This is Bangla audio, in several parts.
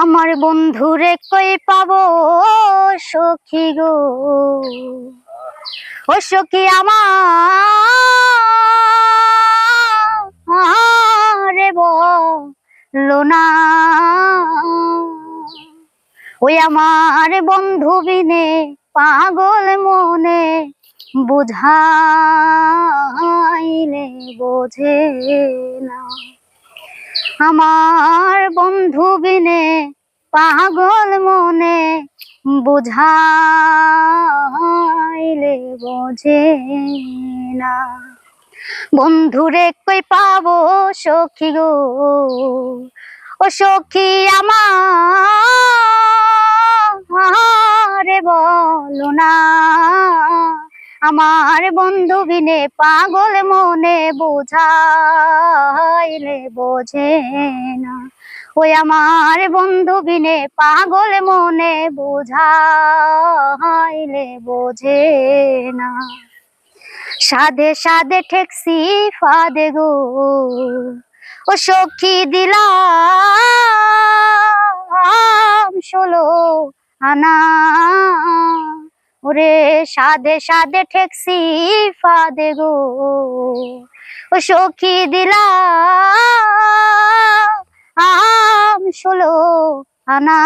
আমার বন্ধুরে কই পাবো? সখী গো। ও সখী আমার। বলো না। ওই আমার বন্ধু বিনে পাগল মনে বুঝাইলে বোঝে না। আমার বিনে পাগল মনে বুঝাইলে বোঝে না। বন্ধুরে কই পাব সখী গো? ও সখী আমার বলো না। আমার বন্ধু বিনে পাগল মনে বোঝাইলে বোঝে না। ওই আমার বন্ধু বিনে পাগল মনে বোঝাইলে বোঝে না। সাধে সাধে ঠেকসি ফাদে গো, ও সখী দিলাম ষোলো আনা। ওরে সাধে সাধে ঠেকসি ফাদে গো। ও সখী দিলাম ষোলো আনা।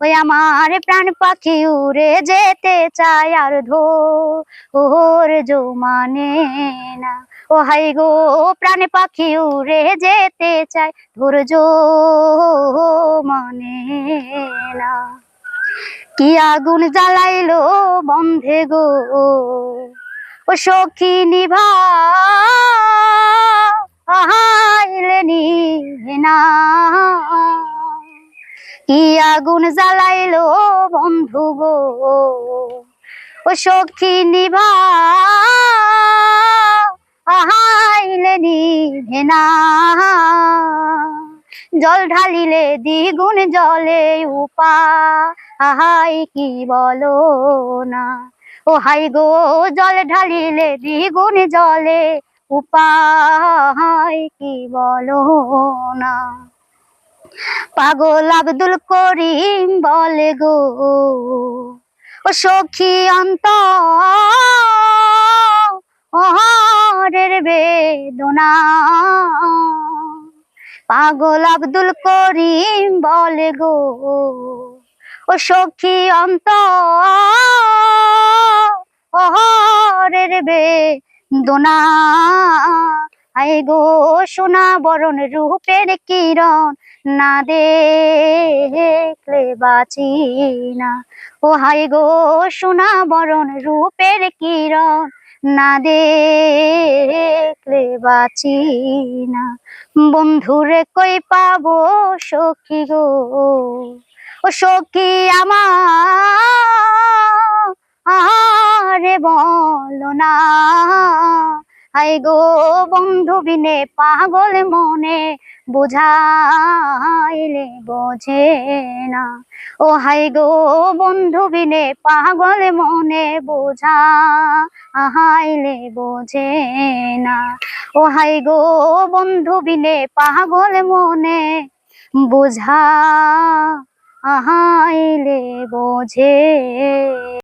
ওই আমার প্রাণ পাখি উড়ে যেতে চায় আর ধো ওর জো মানে না। ও হাই গো, প্রাণ পাখি উড়ে যেতে চায় ধৈর্য মানে না। কি আগুন জ্বালাইলো বন্ধে গো? ও সখী নিভা কি আগুন জ্বালাইলো বন্ধু গো? ও সখী নিভে জল ঢালিলে দ্বিগুণ জলে উপা আহাই কি বলো না? ও হাই গো, জল ঢালিলে দ্বিগুণ জলে উপায় কি বলো না? পাগল আব্দুল করিম বলে গো, ও সখী অন্ত, অহরের বেদনা। পাগল আব্দুল করিম বলে গো সখী অন্ত অহরের বেদনা। আই গো সোনা বরণ রূপের কিরণ, না দেখলে বাঁচি না। ও হাই গো সোনা বরণ রূপের কিরণ, না দেখলে বাঁচি না। বন্ধুরে কই পাবো সখী গো? ও সখী আমার বলো না। হাই গো বন্ধু বিনে পাগল মনে, বুঝাইলে বোঝে না। ও হাই গো বন্ধু বিনে পাগল মনে বোঝা আহাইলে বোঝে না। ও হাই গো বন্ধু বিনে পাগল মনে, বুঝা আহাইলে বোঝে।